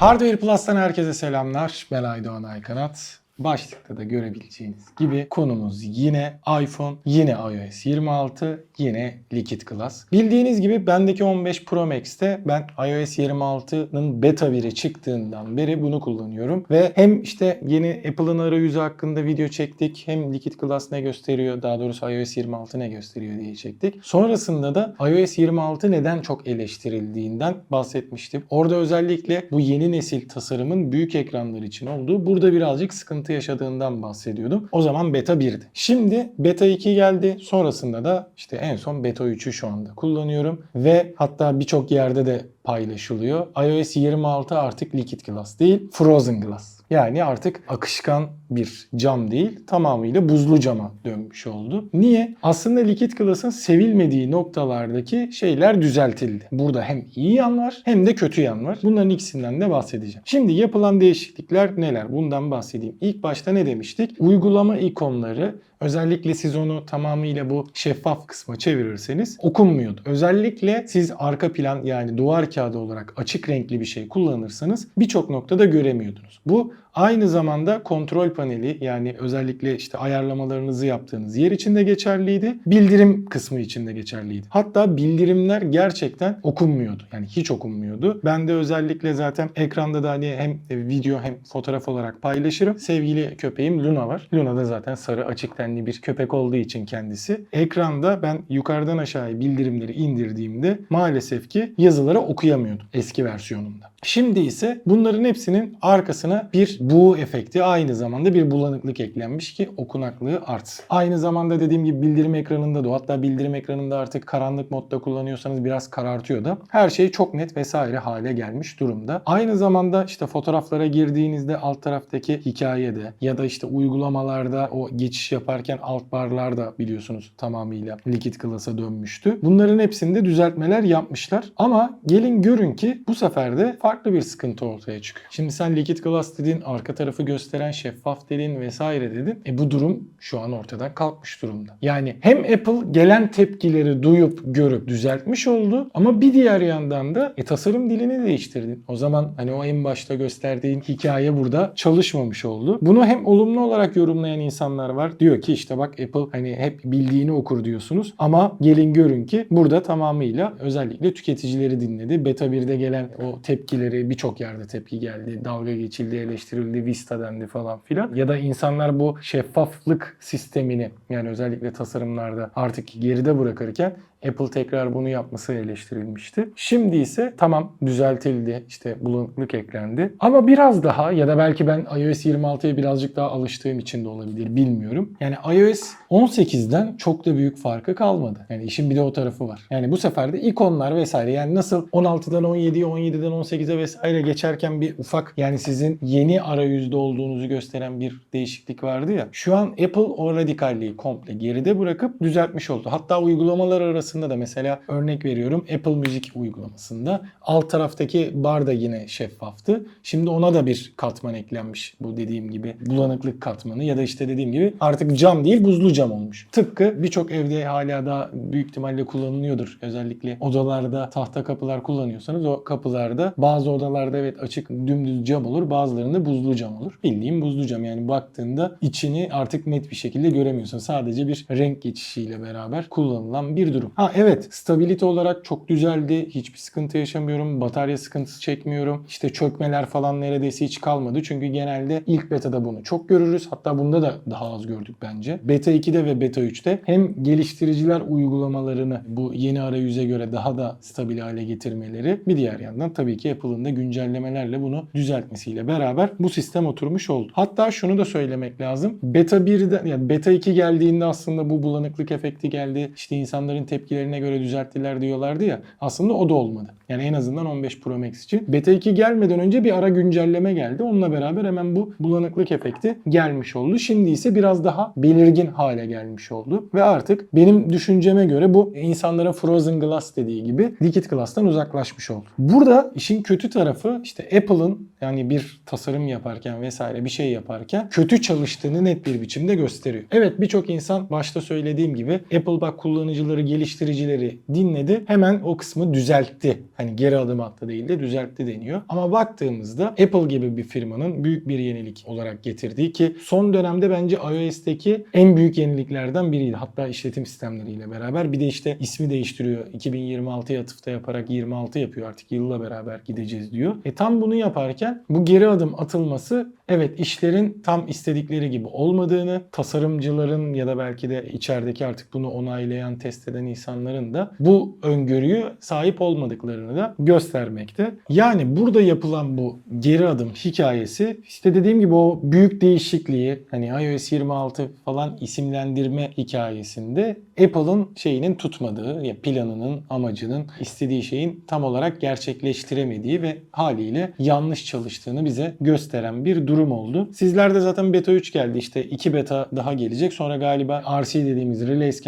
Hardware Plus'tan herkese selamlar. Ben Aydoğan Aykanat. Başlıkta da görebileceğiniz gibi konumuz yine iPhone, yine iOS 26, yine Liquid Glass. Bildiğiniz gibi bendeki 15 Pro Max'te ben iOS 26'nın beta 1'i çıktığından beri bunu kullanıyorum. Ve hem işte yeni Apple'ın arayüzü hakkında video çektik, hem Liquid Glass ne gösteriyor, daha doğrusu iOS 26 ne gösteriyor diye çektik. Sonrasında da iOS 26 neden çok eleştirildiğinden bahsetmiştim. Orada özellikle bu yeni nesil tasarımın büyük ekranlar için olduğu, burada birazcık sıkıntı yaşadığından bahsediyordum. O zaman beta 1'di. Şimdi beta 2 geldi. Sonrasında da işte en son beta 3'ü şu anda kullanıyorum. Ve hatta birçok yerde de paylaşılıyor. iOS 26 artık Liquid Glass değil, Frozen Glass. Yani artık akışkan bir cam değil, tamamıyla buzlu cama dönmüş oldu. Niye? Aslında Liquid Glass'ın sevilmediği noktalardaki şeyler düzeltildi. Burada hem iyi yan var hem de kötü yan var. Bunların ikisinden de bahsedeceğim. Şimdi yapılan değişiklikler neler? Bundan bahsedeyim. İlk başta ne demiştik? Uygulama ikonları Özellikle siz onu tamamıyla bu şeffaf kısma çevirirseniz okunmuyordu. Özellikle siz arka plan yani duvar kağıdı olarak açık renkli bir şey kullanırsanız birçok noktada göremiyordunuz. Bu aynı zamanda kontrol paneli yani özellikle işte ayarlamalarınızı yaptığınız yer için de geçerliydi. Bildirim kısmı için de geçerliydi. Hatta bildirimler gerçekten okunmuyordu. Yani hiç okunmuyordu. Ben de özellikle zaten ekranda da hani hem video hem fotoğraf olarak paylaşırım. Sevgili köpeğim Luna var. Luna da zaten sarı açık tenli bir köpek olduğu için kendisi. Ekranda ben yukarıdan aşağıya bildirimleri indirdiğimde maalesef ki yazıları okuyamıyordum eski versiyonumda. Şimdi ise bunların hepsinin arkasına bir bu efekti aynı zamanda bir bulanıklık eklenmiş ki okunaklığı artsın. Aynı zamanda dediğim gibi bildirim ekranında da hatta bildirim ekranında artık karanlık modda kullanıyorsanız biraz karartıyor da her şey çok net vesaire hale gelmiş durumda. Aynı zamanda işte fotoğraflara girdiğinizde alt taraftaki hikayede ya da işte uygulamalarda o geçiş yaparken alt barlarda biliyorsunuz tamamıyla Liquid Glass'a dönmüştü. Bunların hepsinde düzeltmeler yapmışlar ama gelin görün ki bu sefer de farklı bir sıkıntı ortaya çıkıyor. Şimdi sen Liquid Glass dedin, arka tarafı gösteren şeffaf dedin vesaire dedin. E bu durum şu an ortadan kalkmış durumda. Yani hem Apple gelen tepkileri duyup görüp düzeltmiş oldu ama bir diğer yandan da e, tasarım dilini değiştirdin. O zaman hani o en başta gösterdiğin hikaye burada çalışmamış oldu. Bunu hem olumlu olarak yorumlayan insanlar var. Diyor ki işte bak Apple hani hep bildiğini okur diyorsunuz ama gelin görün ki burada tamamıyla özellikle tüketicileri dinledi. Beta 1'de gelen o tepkileri birçok yerde tepki geldi. Dalga geçildi, eleştirildi, Vista dendi falan filan. Ya da insanlar bu şeffaflık sistemini yani özellikle tasarımlarda artık geride bırakırken Apple tekrar bunu yapması eleştirilmişti. Şimdi ise tamam düzeltildi. işte bulanıklık eklendi. Ama biraz daha ya da belki ben iOS 26'ya birazcık daha alıştığım için de olabilir bilmiyorum. Yani iOS 18'den çok da büyük farkı kalmadı. Yani işin bir de o tarafı var. Yani bu sefer de ikonlar vesaire yani nasıl 16'dan 17'ye 17'den 18'e vesaire geçerken bir ufak yani sizin yeni arayüzde olduğunuzu gösteren bir değişiklik vardı ya. Şu an Apple o radikalliği komple geride bırakıp düzeltmiş oldu. Hatta uygulamalar arasında da mesela örnek veriyorum Apple Müzik uygulamasında alt taraftaki bar da yine şeffaftı. Şimdi ona da bir katman eklenmiş bu dediğim gibi bulanıklık katmanı ya da işte dediğim gibi artık cam değil buzlu cam olmuş. Tıpkı birçok evde hala da büyük ihtimalle kullanılıyordur. Özellikle odalarda tahta kapılar kullanıyorsanız o kapılarda bazı odalarda evet açık dümdüz cam olur bazılarında buzlu cam olur. Bildiğim buzlu cam yani baktığında içini artık net bir şekilde göremiyorsun. Sadece bir renk geçişiyle beraber kullanılan bir durum. Ha evet stabilite olarak çok düzeldi. Hiçbir sıkıntı yaşamıyorum. Batarya sıkıntısı çekmiyorum. İşte çökmeler falan neredeyse hiç kalmadı. Çünkü genelde ilk beta'da bunu çok görürüz. Hatta bunda da daha az gördük bence. Beta 2'de ve beta 3'te hem geliştiriciler uygulamalarını bu yeni arayüze göre daha da stabil hale getirmeleri bir diğer yandan tabii ki Apple'ın da güncellemelerle bunu düzeltmesiyle beraber bu sistem oturmuş oldu. Hatta şunu da söylemek lazım. Beta 1'de yani beta 2 geldiğinde aslında bu bulanıklık efekti geldi. İşte insanların tepkilerine göre düzelttiler diyorlardı ya. Aslında o da olmadı. Yani en azından 15 Pro Max için. Beta 2 gelmeden önce bir ara güncelleme geldi. Onunla beraber hemen bu bulanıklık efekti gelmiş oldu. Şimdi ise biraz daha belirgin hale gelmiş oldu. Ve artık benim düşünceme göre bu insanların Frozen Glass dediği gibi Liquid Glass'tan uzaklaşmış oldu. Burada işin kötü tarafı işte Apple'ın yani bir tasarım yaparken vesaire bir şey yaparken kötü çalıştığını net bir biçimde gösteriyor. Evet birçok insan başta söylediğim gibi Apple bak kullanıcıları geliştir geliştiricileri dinledi. Hemen o kısmı düzeltti. Hani geri adım attı değil de düzeltti deniyor. Ama baktığımızda Apple gibi bir firmanın büyük bir yenilik olarak getirdiği ki son dönemde bence iOS'teki en büyük yeniliklerden biriydi. Hatta işletim sistemleriyle beraber. Bir de işte ismi değiştiriyor. 2026'ya atıfta yaparak 26 yapıyor artık yılla beraber gideceğiz diyor. E tam bunu yaparken bu geri adım atılması evet işlerin tam istedikleri gibi olmadığını, tasarımcıların ya da belki de içerideki artık bunu onaylayan, test eden insanların da bu öngörüyü sahip olmadıklarını da göstermekte. Yani burada yapılan bu geri adım hikayesi işte dediğim gibi o büyük değişikliği hani iOS 26 falan isimlendirme hikayesinde Apple'ın şeyinin tutmadığı ya planının, amacının, istediği şeyin tam olarak gerçekleştiremediği ve haliyle yanlış çalıştığını bize gösteren bir durum oldu. Sizlerde zaten beta 3 geldi işte 2 beta daha gelecek. Sonra galiba RC dediğimiz Release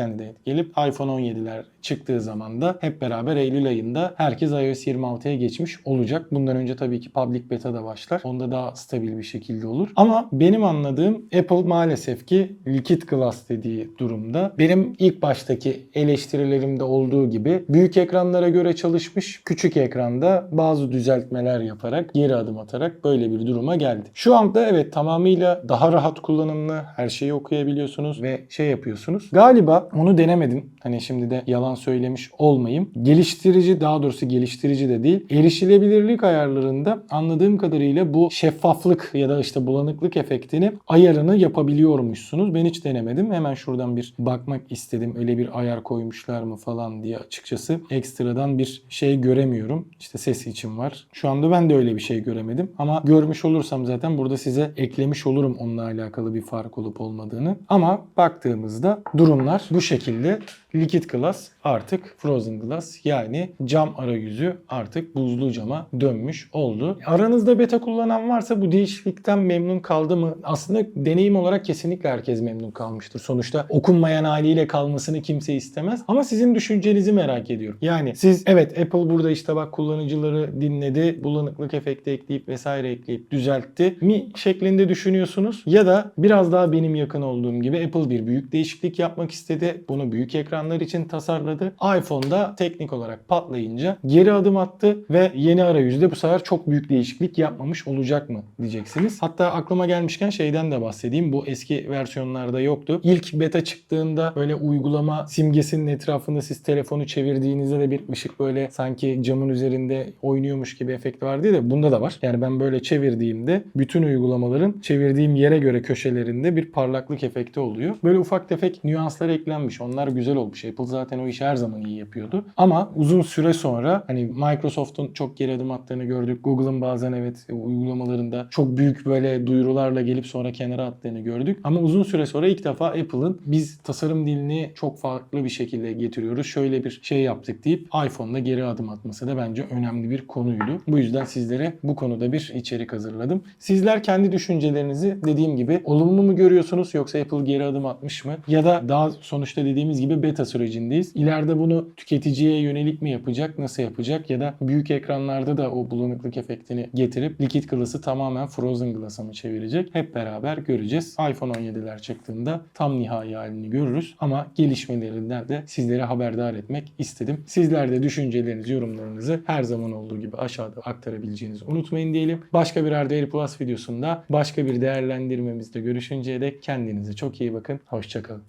gelip iPhone 17'ler çıktığı zaman da hep beraber Eylül ayında herkes iOS 26'ya geçmiş olacak. Bundan önce tabii ki public beta da başlar. Onda daha stabil bir şekilde olur. Ama benim anladığım Apple maalesef ki Liquid Glass dediği durumda benim ilk baştaki eleştirilerimde olduğu gibi büyük ekranlara göre çalışmış, küçük ekranda bazı düzeltmeler yaparak, geri adım atarak böyle bir duruma geldi. Şu anda evet tamamıyla daha rahat kullanımlı, her şeyi okuyabiliyorsunuz ve şey yapıyorsunuz. Galiba onu denemedim. Hani şimdi de yalan söylemiş olmayayım. Geliştirici daha doğrusu geliştirici de değil. Erişilebilirlik ayarlarında anladığım kadarıyla bu şeffaflık ya da işte bulanıklık efektini ayarını yapabiliyormuşsunuz. Ben hiç denemedim. Hemen şuradan bir bakmak istedim. Öyle bir ayar koymuşlar mı falan diye açıkçası ekstradan bir şey göremiyorum. İşte ses için var. Şu anda ben de öyle bir şey göremedim. Ama görmüş olursam zaten burada size eklemiş olurum onunla alakalı bir fark olup olmadığını. Ama baktığımızda durumlar bu şekilde. Liquid Glass artık Frozen Glass yani cam arayüzü artık buzlu cama dönmüş oldu. Aranızda beta kullanan varsa bu değişiklikten memnun kaldı mı? Aslında deneyim olarak kesinlikle herkes memnun kalmıştır. Sonuçta okunmayan haliyle kalmasını kimse istemez. Ama sizin düşüncenizi merak ediyorum. Yani siz evet Apple burada işte bak kullanıcıları dinledi, bulanıklık efekti ekleyip vesaire ekleyip düzeltti mi şeklinde düşünüyorsunuz? Ya da biraz daha benim yakın olduğum gibi Apple bir büyük değişiklik yapmak istedi. Bunu büyük ekranlar için tasarladı. iPhone'da teknik olarak patlayınca geri adım attı ve yeni arayüzde bu sefer çok büyük değişiklik yapmamış olacak mı diyeceksiniz. Hatta aklıma gelmişken şeyden de bahsedeyim. Bu eski versiyonlarda yoktu. İlk beta çıktığında böyle uygulama simgesinin etrafında siz telefonu çevirdiğinizde de bir ışık böyle sanki camın üzerinde oynuyormuş gibi efekt vardı da bunda da var. Yani ben böyle çevirdiğimde bütün uygulamaların çevirdiğim yere göre köşelerinde bir parlaklık efekti oluyor. Böyle ufak tefek nüanslar eklenmiş. Onlar güzel olmuş. Apple zaten o işi her zaman iyi yapıyordu. Ama uzun süre sonra hani Microsoft'un çok geri adım attığını gördük. Google'ın bazen evet uygulamalarında çok büyük böyle duyurularla gelip sonra kenara attığını gördük. Ama uzun süre sonra ilk defa Apple'ın biz tasarım dilini çok farklı bir şekilde getiriyoruz. Şöyle bir şey yaptık deyip iPhone'da geri adım atması da bence önemli bir konuydu. Bu yüzden sizlere bu konuda bir içerik hazırladım. Sizler kendi düşüncelerinizi dediğim gibi olumlu mu görüyorsunuz yoksa Apple geri adım atmış mı? Ya da daha sonuçta dediğimiz gibi beta sürecindeyiz. İleride bunu tüketiciye yönelik mi yapacak, nasıl yapacak ya da büyük ekranlarda da o bulanıklık efektini getirip Liquid Glass'ı tamamen Frozen Glass'a mı çevirecek? Hep beraber göreceğiz. iPhone 17'ler çıktığında tam nihai halini görürüz ama gelişmelerinden de sizlere haberdar etmek istedim. Sizler de düşüncelerinizi, yorumlarınızı her zaman olduğu gibi aşağıda aktarabileceğinizi unutmayın diyelim. Başka bir Hardware Plus videosunda başka bir değerlendirmemizde görüşünceye dek kendinize çok iyi bakın. Hoşçakalın.